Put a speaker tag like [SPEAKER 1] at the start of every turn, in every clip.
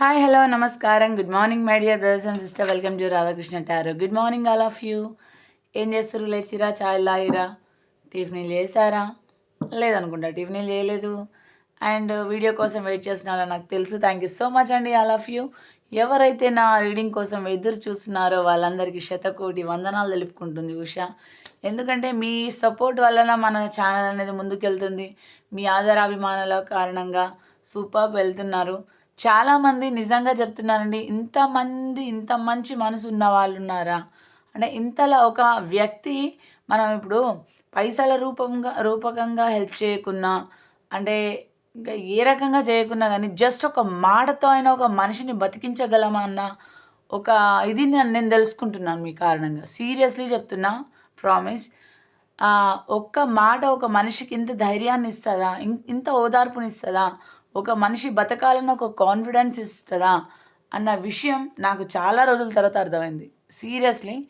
[SPEAKER 1] Hi hello నమస్కారం. Good morning my dear brothers and sister welcome to Radhakrishna tarot good morning all of you ఏం చేస్తారు? లేచిరా? చాయ్ లాయిరా tiffin చేశారా? లేదనుకుంటా tiffin చేయలేదు. And video కోసం wait చేస్తున్నారో? నాకు తెలుసు. థ్యాంక్ యూ సో మచ్ అండి ఆల్ ఆఫ్ యూ ఎవరైతే నా రీడింగ్ కోసం ఎదురు చూస్తున్నారో వాళ్ళందరికీ శతకోటి వందనాలు తెలుపుకుంటుంది ఉష. ఎందుకంటే మీ సపోర్ట్ వలన మన ఛానల్ అనేది ముందుకెళ్తుంది. మీ ఆధారాభిమానాల కారణంగా సూపర్ వెళ్తున్నారు. చాలామంది నిజంగా చెప్తున్నారండి ఇంతమంది ఇంత మంచి మనసు ఉన్న వాళ్ళు ఉన్నారా అంటే ఇంతలా ఒక వ్యక్తి మనం ఇప్పుడు పైసల రూపంగా రూపకంగా హెల్ప్ చేయకున్నా అంటే ఇంకా ఏ రకంగా చేయకున్నా కానీ జస్ట్ ఒక మాటతో అయినా ఒక మనిషిని బతికించగలమా అన్న ఒక ఇది నేను తెలుసుకుంటున్నాను మీ కారణంగా. సీరియస్లీ చెప్తున్నా ప్రామిస్. ఒక్క మాట ఒక మనిషికి ఇంత ధైర్యాన్ని ఇస్తుందా? ఇన్- ఇంత ఓదార్పునిస్తుందా? ఒక మనిషి బతకాలని ఒక కాన్ఫిడెన్స్ ఇస్తుందా అన్న విషయం నాకు చాలా రోజుల తర్వాత అర్థమైంది. సీరియస్లీ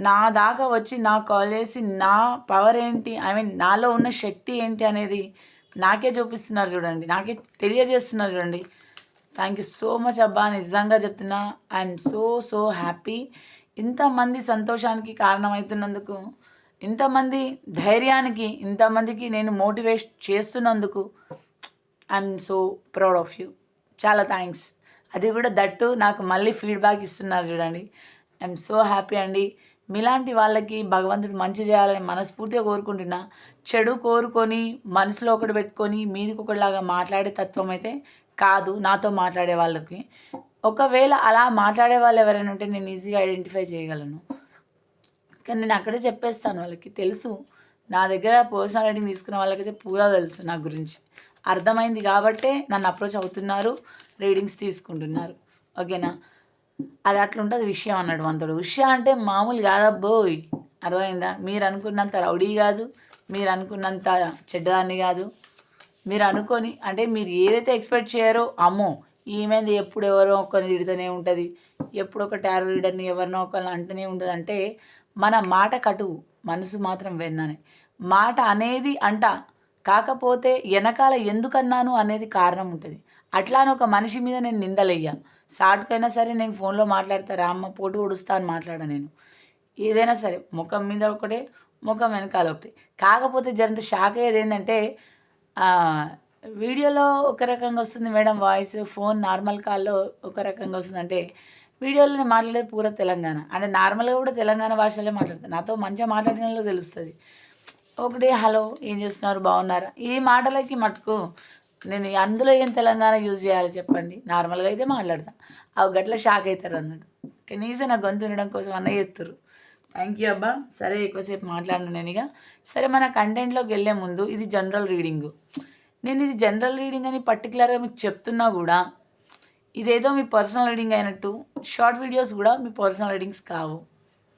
[SPEAKER 1] నా దాకా వచ్చి నా కాల్ చేసి నా పవర్ ఏంటి? ఐ మీన్ నాలో ఉన్న శక్తి ఏంటి అనేది నాకే చూపిస్తున్నారు చూడండి. నాకే తెలియజేస్తున్నారు చూడండి. థ్యాంక్ యూ సో మచ్ అబ్బా నిజంగా చెప్తున్నా. ఐఎమ్ సో సో హ్యాపీ ఇంతమంది సంతోషానికి కారణమవుతున్నందుకు ఇంతమంది ధైర్యానికి ఇంతమందికి నేను మోటివేట్ చేస్తున్నందుకు I'm so proud of you చాలా థ్యాంక్స్ అది కూడా దట్టు నాకు మళ్ళీ ఫీడ్బ్యాక్ ఇస్తున్నారు చూడండి. ఐఎమ్ సో హ్యాపీ అండి. మీలాంటి వాళ్ళకి భగవంతుడు మంచి చేయాలని మనస్ఫూర్తిగా కోరుకుంటున్నా. చెడు కోరుకొని మనసులో ఒకటి పెట్టుకొని మీదికి ఒకటిలాగా మాట్లాడే తత్వం అయితే కాదు నాతో మాట్లాడే వాళ్ళకి. ఒకవేళ అలా మాట్లాడే వాళ్ళు ఎవరైనా ఉంటే నేను ఈజీగా ఐడెంటిఫై చేయగలను. కానీ నేను అక్కడే చెప్పేస్తాను వాళ్ళకి. తెలుసు. నా దగ్గర పర్సనల్ రైటింగ్ తీసుకున్న వాళ్ళకైతే పూరా తెలుసు నా గురించి. అర్థమైంది కాబట్టే నన్ను అప్రోచ్ అవుతున్నారు రీడింగ్స్ తీసుకుంటున్నారు. ఓకేనా? అది అట్లుంటుంది విషయం అన్నాడు వంతుడు. విషయం అంటే మామూలు కాదబ్బోయ్. అర్థమైందా? మీరు అనుకున్నంత రౌడీ కాదు మీరు అనుకున్నంత చెడ్డదాన్ని కాదు. మీరు అనుకొని అంటే మీరు ఏదైతే ఎక్స్పెక్ట్ చేయరో అమ్మో ఈమెంది ఎప్పుడు ఎవరో ఒకరిని తిడుతూనే ఉంటుంది. ఎప్పుడు ఒక టారో రీడర్ని ఎవరినో ఒకరిని అంటూనే ఉంటుంది. అంటే మన మాట కటువు మనసు మాత్రం వెన్ననే. మాట అనేది అంట కాకపోతే వెనకాల ఎందుకన్నాను అనేది కారణం ఉంటుంది. అట్లా అని ఒక మనిషి మీద నేను నిందలయ్యా. సాటుకైనా సరే నేను ఫోన్లో మాట్లాడతా రామ్మ పోటు ఉడుస్తా అని మాట్లాడా నేను. ఏదైనా సరే ముఖం మీద ఒకటే ముఖం వెనకాల ఒకటి. కాకపోతే జరంత షాక్ అయ్యేది ఏంటంటే వీడియోలో ఒక రకంగా వస్తుంది మేడం వాయిస్ ఫోన్ నార్మల్ కాల్లో ఒక రకంగా వస్తుంది. అంటే వీడియోలో నేను మాట్లాడేది పూర తెలంగాణ. అంటే నార్మల్గా కూడా తెలంగాణ భాషలో మాట్లాడతాను నాతో మంచిగా మాట్లాడిన వాళ్ళు తెలుస్తుంది. ఒకటి హలో ఏం చేస్తున్నారు? బాగున్నారా? ఈ మాటలకి మటుకు నేను అందులో ఏం తెలంగాణ యూజ్ చేయాలి చెప్పండి. నార్మల్గా అయితే మాట్లాడతా. అవి గట్ల షాక్ అవుతారు అన్నట్టు కనీసం నా గొంతు వినడం కోసం అన్న చేస్తారు థ్యాంక్ యూ అబ్బా. సరే ఎక్కువసేపు మాట్లాడను నేను ఇక సరే మన కంటెంట్లోకి వెళ్ళే ముందు ఇది జనరల్ రీడింగ్ నేను ఇది జనరల్ రీడింగ్ అని పర్టికులర్గా మీకు చెప్తున్నా కూడా ఇదేదో మీ పర్సనల్ రీడింగ్ అయినట్టు. షార్ట్ వీడియోస్ కూడా మీ పర్సనల్ రీడింగ్స్ కావు.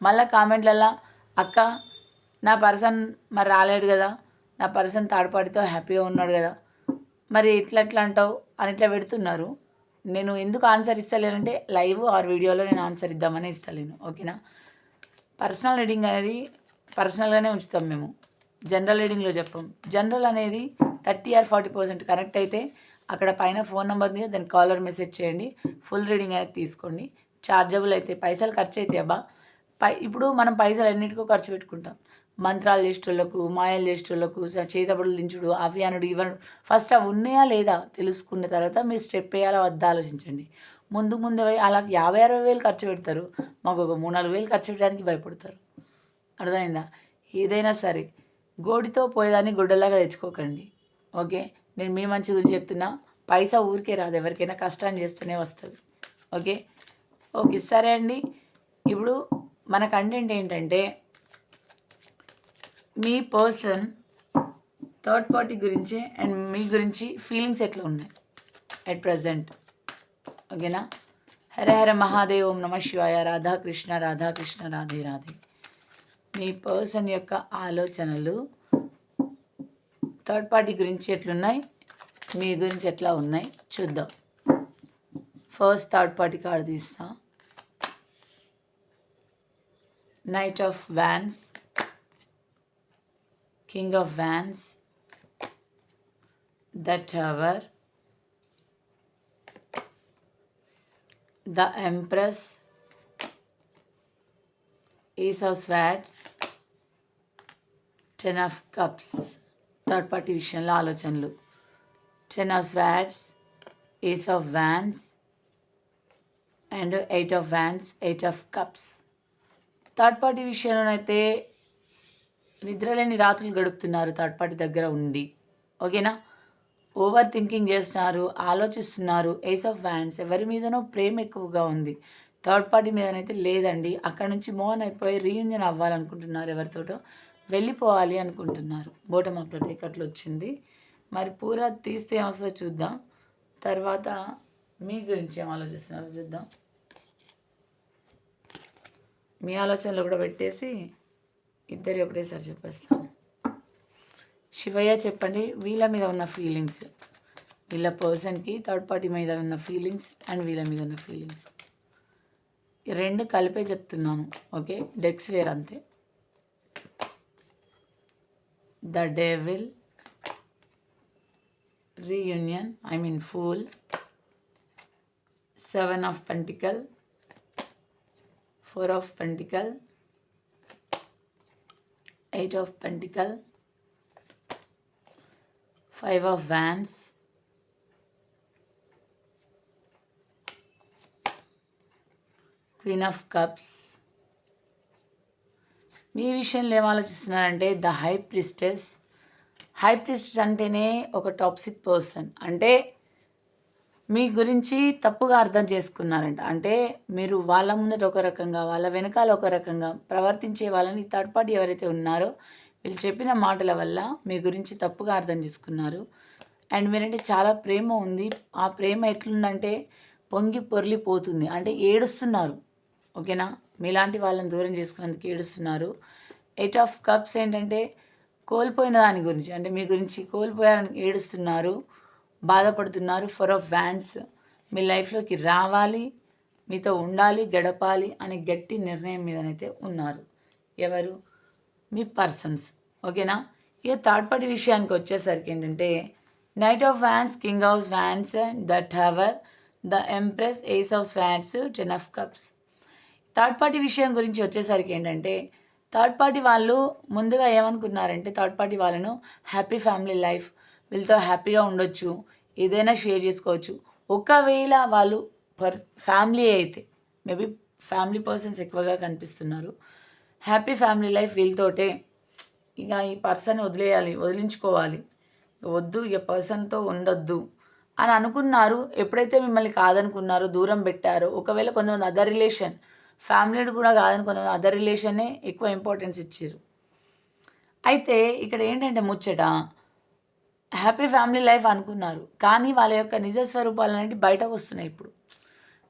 [SPEAKER 1] మళ్ళీ కామెంట్లల్లో అక్క నా పర్సన్ మరి రాలేడు కదా నా పర్సన్ థర్డ్ పార్టీతో హ్యాపీగా ఉన్నాడు కదా మరి ఇట్లా ఎట్లా అంటావు అని ఇట్లా పెడుతున్నారు. నేను ఎందుకు ఆన్సర్ ఇస్తలేనంటే లైవ్ ఆర్ వీడియోలో నేను ఆన్సర్ ఇద్దామని ఇస్తలేను ఓకేనా? పర్సనల్ రీడింగ్ అనేది పర్సనల్గానే ఉంచుతాం మేము. జనరల్ రీడింగ్లో చెప్పాం. జనరల్ అనేది thirty or forty percent connect అయితే అక్కడ పైన ఫోన్ నెంబర్ ఉంది దాని కాలర్ మెసేజ్ చేయండి ఫుల్ రీడింగ్ అనేది తీసుకోండి. చార్జబుల్ అయితే పైసలు ఖర్చు అయితే అబ్బా పై ఇప్పుడు మనం పైసలు ఎన్నిటికో ఖర్చు పెట్టుకుంటాం. మంత్రాలు చేసేటోళ్ళకు మాయలు చేసేటోళ్ళకు చేతబడులు దించుడు అవి అనుడు ఇవనుడు ఫస్ట్ అవి ఉన్నాయా లేదా తెలుసుకున్న తర్వాత మీరు స్టెప్ వేయాలా వద్దా ఆలోచించండి. ముందు ముందు పోయి అలా యాభై అరవై వేలు ఖర్చు పెడతారు. మాకు ఒక మూడు నాలుగు వేలు ఖర్చు పెట్టడానికి భయపడతారు. అర్థమైందా? ఏదైనా సరే గోడితో పోయేదాన్ని గుడ్డలాగా తెచ్చుకోకండి. ఓకే? నేను మీ మంచి గురించి చెప్తున్నా. పైసా ఊరికే రాదు. ఎవరికైనా కష్టాన్ని చేస్తూనే వస్తుంది. ఓకే? ఓకే సరే అండి. ఇప్పుడు మన కంటెంట్ ఏంటంటే మీ పర్సన్ థర్డ్ పార్టీ గురించి అండ్ మీ గురించి ఫీలింగ్స్ ఎట్లా ఉన్నాయి అట్ ప్రజెంట్? ఓకేనా? హర హర మహాదేవ్ ఓం నమ శివాయ రాధాకృష్ణ రాధాకృష్ణ రాధే రాధే. మీ పర్సన్ యొక్క ఆలోచనలు థర్డ్ పార్టీ గురించి ఎట్లున్నాయి? మీ గురించి ఎట్లా ఉన్నాయి? చూద్దాం. ఫస్ట్ థర్డ్ పార్టీ కార్డు తీస్తా. Knight of wands. King of wands the tower the empress ace of swords ten of cups third party విషయంలో ఆలోచనలు. Ten of swords ace of wands and eight of wands eight of cups third party విషయంలోనైతే నిద్రలేని రాత్రులు గడుపుతున్నారు third party దగ్గర ఉండి. ఓకేనా? Over thinking చేస్తున్నారు ఆలోచిస్తున్నారు ఏస్ ఆఫ్ వ్యాన్స్ ఎవరి మీదనో ప్రేమ ఎక్కువగా ఉంది. థర్డ్ పార్టీ మీదనైతే లేదండి. అక్కడ నుంచి మోహన్ అయిపోయి రీయూనియన్ అవ్వాలనుకుంటున్నారు ఎవరితోటో. వెళ్ళిపోవాలి అనుకుంటున్నారు. బోటమ్ ఆఫ్ ద అట్లా వచ్చింది. మరి పూరా తీస్తే ఏమొస్తుందో చూద్దాం. తర్వాత మీ గురించి ఏం ఆలోచిస్తున్నారో చూద్దాం. మీ ఆలోచనలు కూడా పెట్టేసి ఇద్దరు ఒకటేసారి చెప్పేస్తాను శివయ్య చెప్పండి వీళ్ళ మీద ఉన్న ఫీలింగ్స్ వీళ్ళ పర్సన్కి థర్డ్ పార్టీ మీద ఉన్న ఫీలింగ్స్ అండ్ వీళ్ళ మీద ఉన్న ఫీలింగ్స్ రెండు కలిపే చెప్తున్నాను ఓకే డెక్స్ వేర్ అంతే. The devil reunion I mean fool seven of pentacle four of pentacle eight of pentacle five of wands queen of cups మీ విషయంలో ఏం ఆలోచిస్తున్నారంటే the high priestess high priestess అంటేనే ఒక టాప్సిక్ పర్సన్ అంటే మీ గురించి తప్పుగా అర్థం చేసుకున్నారంట. అంటే మీరు వాళ్ళ ముందట ఒక రకంగా వాళ్ళ వెనకాల ఒక రకంగా ప్రవర్తించే వాళ్ళని థర్డ్ పార్టీ ఎవరైతే ఉన్నారో వీళ్ళు చెప్పిన మాటల వల్ల మీ గురించి తప్పుగా అర్థం చేసుకున్నారు. అండ్ మీరంటే చాలా ప్రేమ ఉంది. ఆ ప్రేమ ఎట్లుందంటే పొంగి పొర్లిపోతుంది. అంటే ఏడుస్తున్నారు. ఓకేనా? మీలాంటి వాళ్ళని దూరం చేసుకున్నందుకు ఏడుస్తున్నారు. ఎయిట్ ఆఫ్ కప్స్ ఏంటంటే కోల్పోయిన దాని గురించి అంటే మీ గురించి కోల్పోయారని ఏడుస్తున్నారు. బాధపడుతున్నారు. ఫర్ ఆఫ్ వ్యాన్స్ మీ లైఫ్లోకి రావాలి మీతో ఉండాలి గడపాలి అనే గట్టి నిర్ణయం మీదనైతే ఉన్నారు. ఎవరు? మీ పర్సన్స్ ఓకేనా? ఇక థర్డ్ పార్టీ విషయానికి వచ్చేసరికి ఏంటంటే knight of wands king of wands the tower the empress ace of swords ten of cups third party విషయం గురించి వచ్చేసరికి ఏంటంటే థర్డ్ పార్టీ వాళ్ళు ముందుగా ఏమనుకున్నారంటే థర్డ్ పార్టీ వాళ్ళను హ్యాపీ ఫ్యామిలీ లైఫ్ వీళ్ళతో హ్యాపీగా ఉండొచ్చు ఏదైనా షేర్ చేసుకోవచ్చు. ఒకవేళ వాళ్ళు పర్ ఫ్యామిలీ అయితే మేబీ ఫ్యామిలీ పర్సన్స్ ఎక్కువగా కనిపిస్తున్నారు. హ్యాపీ ఫ్యామిలీ లైఫ్ వీళ్ళతోటే ఇక ఈ పర్సన్ వదిలేయాలి వదిలించుకోవాలి. వద్దు ఈ పర్సన్తో ఉండొద్దు అని అనుకున్నారు. ఎప్పుడైతే మిమ్మల్ని కాదనుకున్నారో దూరం పెట్టారో ఒకవేళ కొంతమంది అదర్ రిలేషన్ ఫ్యామిలీ కూడా కాదని కొంతమంది అదర్ రిలేషనే ఎక్కువ ఇంపార్టెన్స్ ఇచ్చారు అయితే ఇక్కడ ఏంటంటే ముచ్చట హ్యాపీ ఫ్యామిలీ లైఫ్ అనుకున్నారు. కానీ వాళ్ళ యొక్క నిజ స్వరూపాలు అనేవి బయటకు వస్తున్నాయి ఇప్పుడు.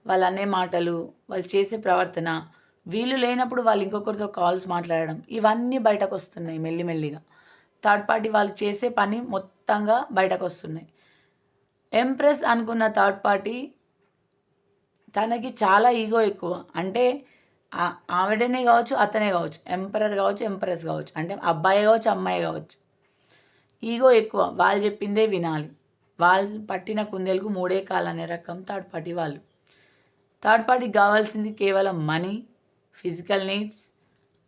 [SPEAKER 1] వాళ్ళు అనే మాటలు వాళ్ళు చేసే ప్రవర్తన వీళ్ళు లేనప్పుడు వాళ్ళు ఇంకొకరితో కాల్స్ మాట్లాడడం ఇవన్నీ బయటకు వస్తున్నాయి మెల్లిమెల్లిగా. థర్డ్ పార్టీ వాళ్ళు చేసే పని మొత్తంగా బయటకు వస్తున్నాయి. ఎంప్రెస్ అనుకున్న థర్డ్ పార్టీ తనకి చాలా ఈగో ఎక్కువ. అంటే ఆవిడనే కావచ్చు అతనే కావచ్చు ఎంపరర్ కావచ్చు ఎంప్రెస్ కావచ్చు అంటే అబ్బాయి కావచ్చు అమ్మాయి కావచ్చు. ఈగో ఎక్కువ. వాళ్ళు చెప్పిందే వినాలి. వాళ్ళు పట్టిన కుందేలకు మూడే కాలనే రకం థర్డ్ పార్టీ వాళ్ళు. థర్డ్ పార్టీకి కావాల్సింది కేవలం మనీ ఫిజికల్ నీడ్స్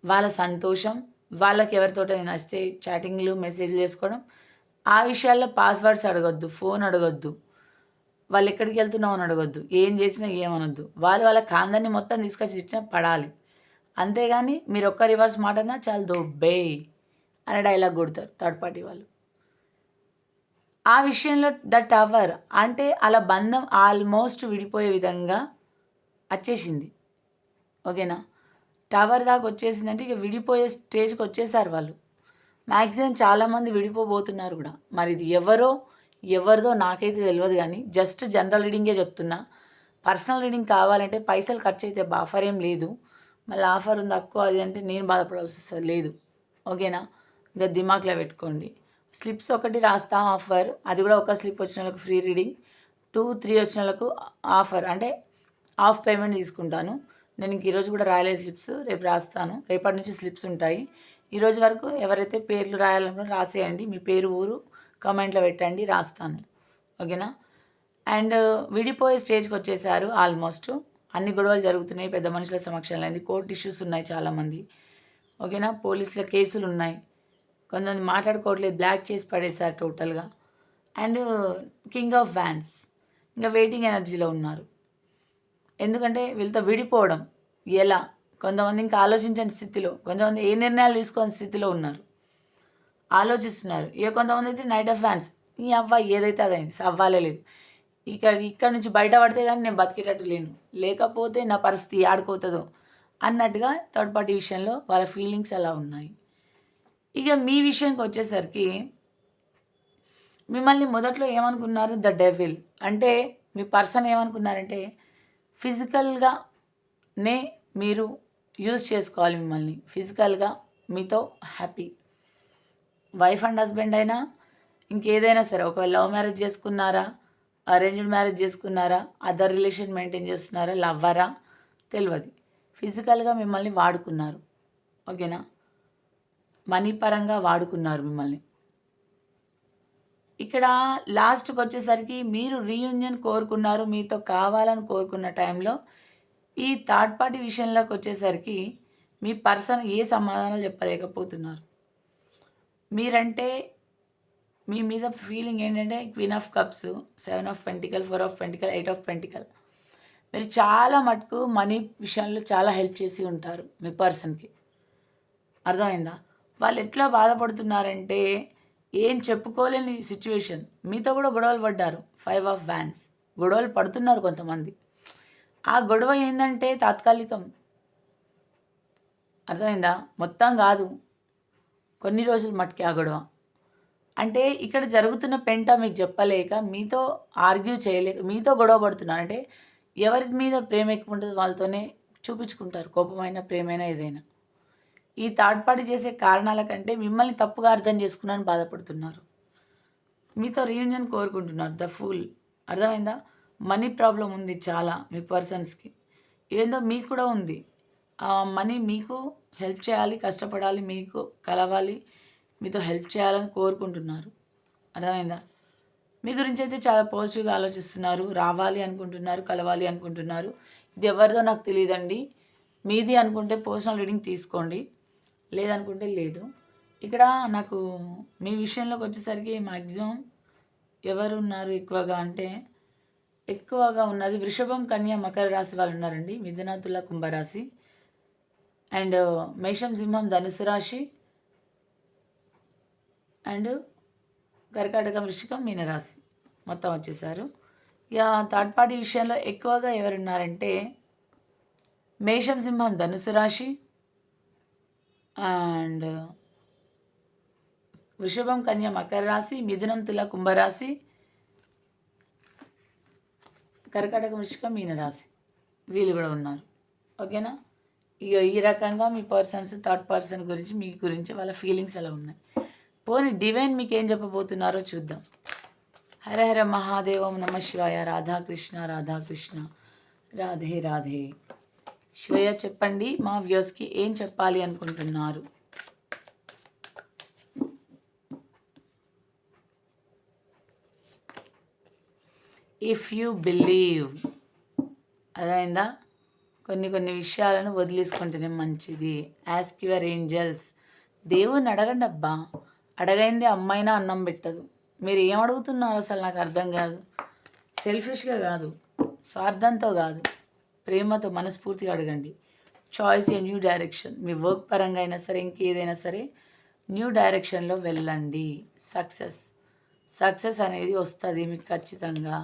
[SPEAKER 1] వాళ్ళ సంతోషం వాళ్ళకి ఎవరితో నచ్చితే చాటింగ్లు మెసేజ్లు చేసుకోవడం. ఆ విషయాల్లో పాస్వర్డ్స్ అడగొద్దు ఫోన్ అడగొద్దు. వాళ్ళు ఎక్కడికి వెళ్తున్నావు అని అడగొద్దు. ఏం చేసినా ఏమనొద్దు. వాళ్ళు వాళ్ళ కాందాన్ని మొత్తం తీసుకొచ్చి ఇచ్చినా పడాలి. అంతేగాని మీరు ఒక్క రివర్స్ మాటనా చాలా దొబ్బే అనే డైలాగ్ కొడతారు థర్డ్ పార్టీ వాళ్ళు. ఆ విషయంలో ద టవర్ అంటే అలా బంధం ఆల్మోస్ట్ విడిపోయే విధంగా వచ్చేసింది. ఓకేనా? టవర్ దాకా వచ్చేసిందంటే ఇక విడిపోయే స్టేజ్కి వచ్చేసారు వాళ్ళు. మ్యాక్సిమం చాలామంది విడిపోబోతున్నారు కూడా. మరి ఇది ఎవరో ఎవరిదో నాకైతే తెలియదు కానీ జస్ట్ జనరల్ రీడింగే చెప్తున్నా. పర్సనల్ రీడింగ్ కావాలంటే పైసలు ఖర్చు అయితే ఆఫర్ ఏం లేదు. మళ్ళీ ఆఫర్ ఉంది తక్కువ అది అంటే నేను బాధపడాల్సి వస్తుంది లేదు. ఓకేనా? ఇంకా దిమాక్లో పెట్టుకోండి. స్లిప్స్ ఒకటి రాస్తా ఆఫర్. అది కూడా ఒక స్లిప్ వచ్చిన వాళ్ళకి ఫ్రీ రీడింగ్. టూ త్రీ వచ్చిన వాళ్ళకు ఆఫర్. అంటే హాఫ్ పేమెంట్ తీసుకుంటాను. నేను ఇంక ఈరోజు కూడా రాయలేదు స్లిప్స్. రేపు రాస్తాను. రేపటి నుంచి స్లిప్స్ ఉంటాయి. ఈరోజు వరకు ఎవరైతే పేర్లు రాయాలనుకున్నా రాసేయండి. మీ పేరు ఊరు కామెంట్లో పెట్టండి. రాస్తాను. ఓకేనా? అండ్ విడిపోయే స్టేజ్కి వచ్చేసారు ఆల్మోస్ట్. అన్ని గొడవలు జరుగుతున్నాయి. పెద్ద మనుషుల సమక్షంలో. అయింది కోర్ట్ ఇష్యూస్ ఉన్నాయి చాలామంది. ఓకేనా? పోలీసుల కేసులు ఉన్నాయి. కొంతమంది మాట్లాడుకోవట్లేదు బ్లాక్ చేసి పడేశారు టోటల్గా. అండ్ కింగ్ ఆఫ్ వ్యాన్స్ ఇంకా వెయిటింగ్ ఎనర్జీలో ఉన్నారు. ఎందుకంటే వీళ్ళతో విడిపోవడం ఎలా? కొంతమంది ఇంకా ఆలోచించని స్థితిలో కొంతమంది ఏ నిర్ణయాలు తీసుకోని స్థితిలో ఉన్నారు? ఆలోచిస్తున్నారు. ఇక కొంతమంది అయితే నైట్ ఆఫ్ ఫ్యాన్స్ ఈ అవ్వ ఏదైతే అదైంది అవ్వాలే లేదు. ఇక్కడ ఇక్కడ నుంచి బయటపడితే కానీ నేను బతికేటట్టు లేను. లేకపోతే నా పరిస్థితి ఆడుకోతుందో అన్నట్టుగా థర్డ్ పార్టీ విషయంలో వాళ్ళ ఫీలింగ్స్ అలా ఉన్నాయి. ఇక మీ విషయంకి వచ్చేసరికి మిమ్మల్ని మొదట్లో ఏమనుకున్నారు? The devil. అంటే మీ పర్సన్ ఏమనుకున్నారంటే ఫిజికల్గానే మీరు యూజ్ చేసుకోవాలి మిమ్మల్ని. ఫిజికల్గా మీతో హ్యాపీ. వైఫ్ అండ్ హస్బెండ్ అయినా ఇంకేదైనా సరే ఒకవేళ లవ్ మ్యారేజ్ చేసుకున్నారా? అరేంజ్డ్ మ్యారేజ్ చేసుకున్నారా? అదర్ రిలేషన్ మెయింటైన్ చేస్తున్నారా? లవ్వరా? తెలియదు ఫిజికల్గా మిమ్మల్ని వాడుకున్నారు. ఓకేనా? మనీ పరంగా వాడుకున్నారు మిమ్మల్ని. ఇక్కడ లాస్ట్కి వచ్చేసరికి మీరు రీయూనియన్ కోరుకున్నారు మీతో కావాలని కోరుకున్న టైంలో ఈ థర్డ్ పార్టీ విషయంలోకి వచ్చేసరికి మీ పర్సన్ ఏ సమాధానాలు చెప్పలేకపోతున్నారు. మీరంటే మీ మీద ఫీలింగ్ ఏంటంటే queen of cups seven of pentacle four of pentacle eight of pentacle. మీరు చాలా మటుకు మనీ విషయంలో చాలా హెల్ప్ చేసి ఉంటారు మీ పర్సన్కి. అర్థమైందా? వాళ్ళు ఎట్లా బాధపడుతున్నారంటే ఏం చెప్పుకోలేని సిచ్యువేషన్ మీతో కూడా గొడవలు పడ్డారు. ఫైవ్ ఆఫ్ వ్యాన్స్ గొడవలు పడుతున్నారు కొంతమంది. ఆ గొడవ ఏంటంటే తాత్కాలికం. అర్థమైందా? మొత్తం కాదు. కొన్ని రోజులు మట్టుకి ఆ గొడవ. అంటే ఇక్కడ జరుగుతున్న పెంట మీకు చెప్పలేక మీతో ఆర్గ్యూ చేయలేక మీతో గొడవ పడుతున్నారు. అంటే ఎవరి మీద ప్రేమ ఎక్కువ ఉంటుందో వాళ్ళతోనే చూపించుకుంటారు. కోపమైన ప్రేమైనా ఏదైనా. ఈ థర్డ్ పార్టీ చేసే కారణాల కంటే మిమ్మల్ని తప్పుగా అర్థం చేసుకున్నాను బాధపడుతున్నారు. మీతో రీయూనియన్ కోరుకుంటున్నారు ద ఫుల్ అర్థమైందా? మనీ ప్రాబ్లం ఉంది చాలా మీ పర్సన్స్కి ఏందో మీకు కూడా ఉంది. మనీ మీకు హెల్ప్ చేయాలి కష్టపడాలి మీకు కలవాలి మీతో హెల్ప్ చేయాలని కోరుకుంటున్నారు. అర్థమైందా? మీ గురించి అయితే చాలా పాజిటివ్గా ఆలోచిస్తున్నారు. రావాలి అనుకుంటున్నారు కలవాలి అనుకుంటున్నారు. ఇది ఎవరిదో నాకు తెలియదండి. మీది అనుకుంటే పర్సనల్ రీడింగ్ తీసుకోండి. లేదనుకుంటే లేదు. ఇక్కడ నాకు మీ విషయంలోకి వచ్చేసరికి మ్యాక్సిమం ఎవరు ఉన్నారు ఎక్కువగా అంటే ఎక్కువగా ఉన్నది వృషభం కన్య మకర రాశి వాళ్ళు ఉన్నారండి. మిథున తుల కుంభరాశి. అండ్ మేషం సింహం ధనుసు రాశి. అండ్ కర్కాటకం వృషికం మీనరాశి మొత్తం వచ్చేసారు. ఇక థర్డ్ పార్టీ విషయంలో ఎక్కువగా ఎవరున్నారంటే మేషం సింహం ధనుసు రాశి. అండ్ వృషభం కన్య మకర రాశి మిథునం తుల కుంభరాశి కర్కాటక వృషిక మీనరాశి. వీళ్ళు కూడా ఉన్నారు. ఓకేనా? ఇక ఈ రకంగా మీ పర్సన్స్ థర్డ్ పర్సన్ గురించి మీ గురించి వాళ్ళ ఫీలింగ్స్ ఎలా ఉన్నాయి. పోనీ డివైన్ మీకు ఏం చెప్పబోతున్నారో చూద్దాం. హర హర మహాదేవం నమ శివాయ. రాధాకృష్ణ రాధాకృష్ణ. రాధే రాధే. శివయ్య చెప్పండి మా వ్యూస్కి ఏం చెప్పాలి అనుకుంటున్నారు? ఇఫ్ యూ బిలీవ్ అదైందా కొన్ని కొన్ని విషయాలను వదిలేసుకుంటేనే మంచిది. యాస్క్ యువర్ ఏంజల్స్ దేవుని అడగండి అబ్బా. అడగైంది అమ్మైనా అన్నం పెట్టదు. మీరు ఏం అడుగుతున్నారు అసలు నాకు అర్థం కాదు. సెల్ఫిష్గా కాదు. స్వార్థంతో కాదు. ప్రేమతో మనస్ఫూర్తిగా అడగండి. చాయిస్ ఏ న్యూ డైరెక్షన్ మీ వర్క్ పరంగా అయినా సరే ఇంకేదైనా సరే న్యూ డైరెక్షన్లో వెళ్ళండి. సక్సెస్ సక్సెస్ అనేది వస్తుంది మీకు ఖచ్చితంగా.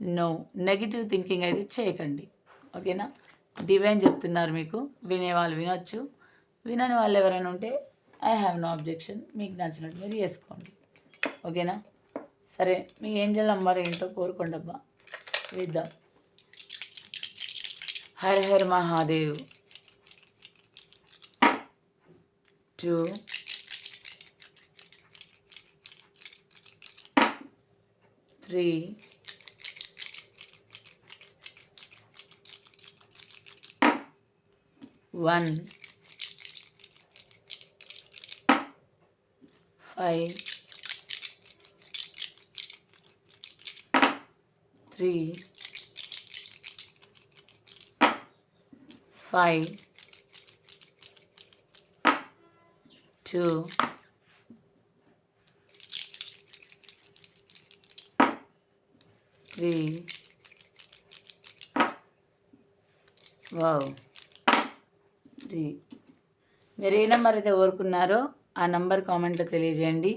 [SPEAKER 1] నో నెగిటివ్ థింకింగ్ అయితే చేయకండి. ఓకేనా? డివైన్ చెప్తున్నారు మీకు. వినేవాళ్ళు వినొచ్చు. వినని వాళ్ళు ఎవరైనా ఉంటే ఐ హ్యావ్ నో అబ్జెక్షన్ మీకు నచ్చినట్టు మీరు చేసుకోండి. ఓకేనా? సరే మీ ఏంజల్ నంబర్ ఏంటో కోరుకోండి అబ్బా విద్దాం. Hara Har Mahadev two three one five, three, five two three wow three మీరు ఏ నెంబర్ అయితే కోరుకున్నారో ఆ నెంబర్ కామెంట్లో తెలియజేయండి.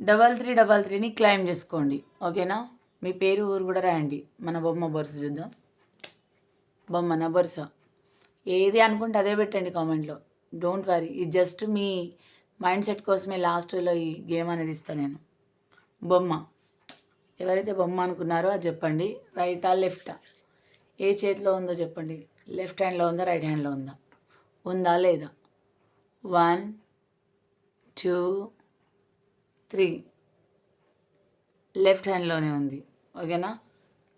[SPEAKER 1] డబల్ త్రీ డబల్ త్రీని క్లైమ్ చేసుకోండి. ఓకేనా? మీ పేరు ఊరు కూడా రాయండి. మన బొమ్మ బొరుస చూద్దాం. బొమ్మ నా బొరుస. ఏది అనుకుంటే అదే పెట్టండి కామెంట్లో. డోంట్ వరీ ఇది జస్ట్ మీ మైండ్ సెట్ కోసమే లాస్ట్లో ఈ గేమ్ అనేది ఇస్తాను నేను. బొమ్మ. ఎవరైతే బొమ్మ అనుకున్నారో అది చెప్పండి. రైటా లెఫ్టా ఏ చేతిలో ఉందో చెప్పండి. లెఫ్ట్ హ్యాండ్లో ఉందా రైట్ హ్యాండ్లో ఉందా? ఉందా లేదా? వన్ టూ త్రీ లెఫ్ట్ హ్యాండ్లోనే ఉంది. ఓకేనా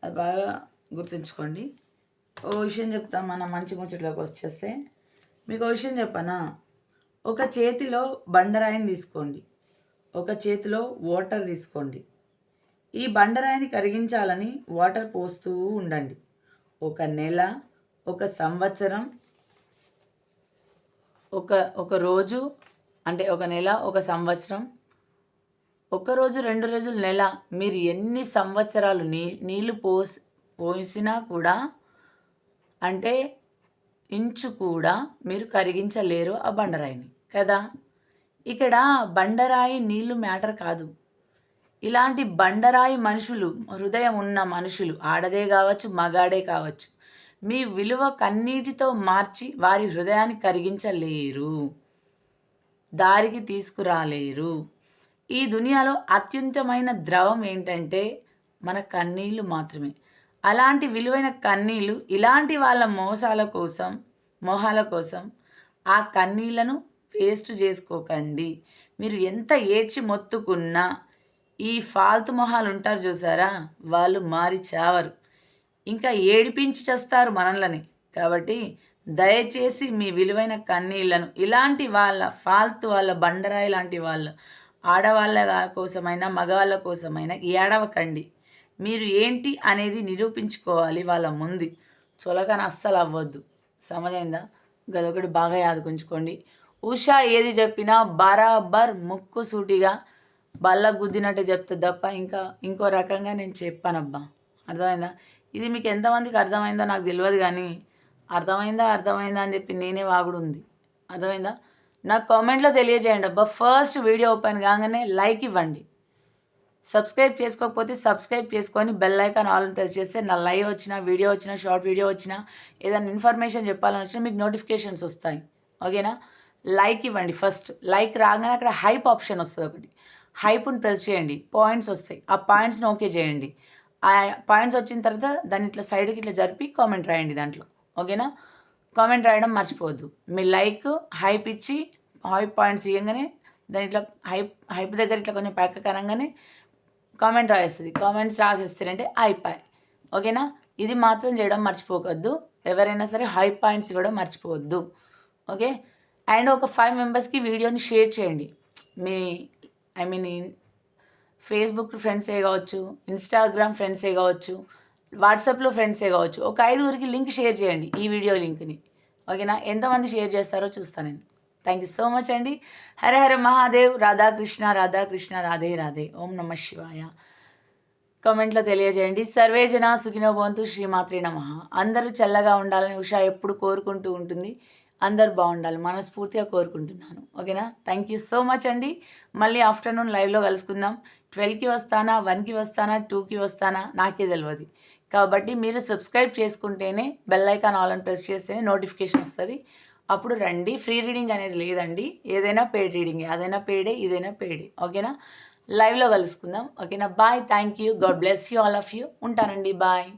[SPEAKER 1] అది బాగా గుర్తుంచుకోండి. ఓ విషయం చెప్తాం మన మంచి ముచ్చట్లోకి వచ్చేస్తే. మీకు ఓ విషయం చెప్పనా? ఒక చేతిలో బండరాయిని తీసుకోండి. ఒక చేతిలో వాటర్ తీసుకోండి. ఈ బండరాయిని కరిగించాలని వాటర్ పోస్తూ ఉండండి. ఒక నెల ఒక సంవత్సరం ఒక ఒక రోజు అంటే ఒక నెల ఒక సంవత్సరం ఒక రోజు రెండు రోజులు నెల మీరు ఎన్ని సంవత్సరాలు నీ నీళ్ళు పోసి పోసినా కూడా అంటే ఇంచు కూడా మీరు కరిగించలేరు ఆ బండరాయిని కదా? ఇక్కడ బండరాయి నీళ్ళు మ్యాటర్ కాదు. ఇలాంటి బండరాయి మనుషులు హృదయం ఉన్న మనుషులు ఆడదే కావచ్చు మగాడే కావచ్చు మీ విలువ కన్నీటితో మార్చి వారి హృదయాన్ని కరిగించలేరు. దారికి తీసుకురాలేరు. ఈ దునియాలో అత్యంతమైన ద్రవం ఏంటంటే మన కన్నీళ్ళు మాత్రమే. అలాంటి విలువైన కన్నీళ్ళు ఇలాంటి వాళ్ళ మోసాల కోసం మోహాల కోసం ఆ కన్నీళ్ళను వేస్ట్ చేసుకోకండి. మీరు ఎంత ఏడ్చి మొత్తుకున్నా ఈ ఫాల్తు మొహాలు ఉంటారు చూసారా? వాళ్ళు మారి చావరు. ఇంకా ఏడిపించి చేస్తారు మనల్ని. కాబట్టి దయచేసి మీ విలువైన కన్నీళ్ళను ఇలాంటి వాళ్ళ ఫాల్తు వాళ్ళ బండరాయి లాంటి వాళ్ళ ఆడవాళ్ళ కోసమైనా మగవాళ్ళ కోసమైనా ఏడవకండి. మీరు ఏంటి అనేది నిరూపించుకోవాలి వాళ్ళ ముందు. చొలకన అస్సలు అవ్వద్దు. సమజైందా? గదొకటి బాగా యాదుకుంచుకోండి. ఉషా ఏది చెప్పినా బరాబర్ ముక్కు సూటిగా బల్ల గుద్దినట్టు చెప్తే తప్ప ఇంకా ఇంకో రకంగా నేను చెప్పానబ్బా. అర్థమైందా? ఇది మీకు ఎంతమందికి అర్థమైందో నాకు తెలియదు కానీ అర్థమైందా అర్థమైందా అని చెప్పి నేనే వాగుడు ఉంది అర్థమైందా? నాకు కామెంట్లో తెలియజేయండి అబ్బా ఫస్ట్ వీడియో ఓపెన్ కాగానే లైక్ ఇవ్వండి. సబ్స్క్రైబ్ చేసుకోకపోతే సబ్స్క్రైబ్ చేసుకొని బెల్ ఐకాన్ ఆల్ ప్రెస్ చేస్తే నా లైవ్ వచ్చిన వీడియో వచ్చిన షార్ట్ వీడియో వచ్చిన ఏదైనా ఇన్ఫర్మేషన్ చెప్పాలని వచ్చినా మీకు నోటిఫికేషన్స్ వస్తాయి. ఓకేనా లైక్ ఇవ్వండి ఫస్ట్ లైక్ రాగానే అక్కడ హైప్ ఆప్షన్ వస్తుంది ఒకటి. హైప్ని ప్రెస్ చేయండి. పాయింట్స్ వస్తాయి. ఆ పాయింట్స్ని ఓకే చేయండి. ఆ పాయింట్స్ వచ్చిన తర్వాత దాన్ని ఇట్లా సైడ్కి ఇట్లా జరిపి కామెంట్ రాయండి దాంట్లో. ఓకేనా కామెంట్ రాయడం మర్చిపోవద్దు. మీ లైక్ హైప్ ఇచ్చి హైప్ పాయింట్స్ ఇవ్వగానే దాని ఇట్లా హైప్ హైప్ దగ్గర ఇట్లా కొంచెం పక్క కనంగానే కామెంట్ రాసేస్తుంది. కామెంట్స్ రాసేస్తారంటే అయిపోయి ఓకేనా? ఇది మాత్రం చేయడం మర్చిపోకద్దు ఎవరైనా సరే హై పాయింట్స్ ఇవ్వడం మర్చిపోవద్దు. ఓకే? అండ్ ఒక ఫైవ్ మెంబర్స్కి వీడియోని షేర్ చేయండి. మీ ఐ మీన్ ఫేస్బుక్ ఫ్రెండ్సే కావచ్చు ఇన్స్టాగ్రామ్ ఫ్రెండ్సే కావచ్చు వాట్సాప్లో ఫ్రెండ్సే కావచ్చు ఒక ఐదుగురికి లింక్ షేర్ చేయండి ఈ వీడియో లింక్ని. ఓకేనా? ఎంతమంది షేర్ చేస్తారో చూస్తాను నేను. థ్యాంక్ యూ సో మచ్ అండి హర హర మహాదేవ్ రాధాకృష్ణ రాధాకృష్ణ రాధే రాధే ఓం నమ శివాయ కామెంట్లో తెలియజేయండి. సర్వే జన సుఖినో భవంతు శ్రీమాత్రే నమ అందరూ చల్లగా ఉండాలని ఉషా ఎప్పుడు కోరుకుంటూ ఉంటుంది. అందరు బాగుండాలి. మనస్ఫూర్తిగా కోరుకుంటున్నాను. ఓకేనా? థ్యాంక్ యూ సో మచ్ అండి మళ్ళీ ఆఫ్టర్నూన్ లైవ్లో కలుసుకుందాం. ట్వెల్వ్కి వస్తానా? వన్కి వస్తానా? టూకి వస్తానా? నాకే తెలియదు కాబట్టి మీరు సబ్స్క్రైబ్ చేసుకుంటేనే బెల్ ఐకాన్ ఆల్ అని ప్రెస్ చేస్తేనే నోటిఫికేషన్ వస్తుంది. అప్పుడు రండి. ఫ్రీ రీడింగ్ అనేది లేదండి. ఏదైనా పేడ్ రీడింగ్. అదైనా పేడే ఇదైనా పేడే ఓకేనా? లైవ్లో కలుసుకుందాం. ఓకేనా? Bye. Thank you. God bless you all of you. ఉంటానండి. బాయ్.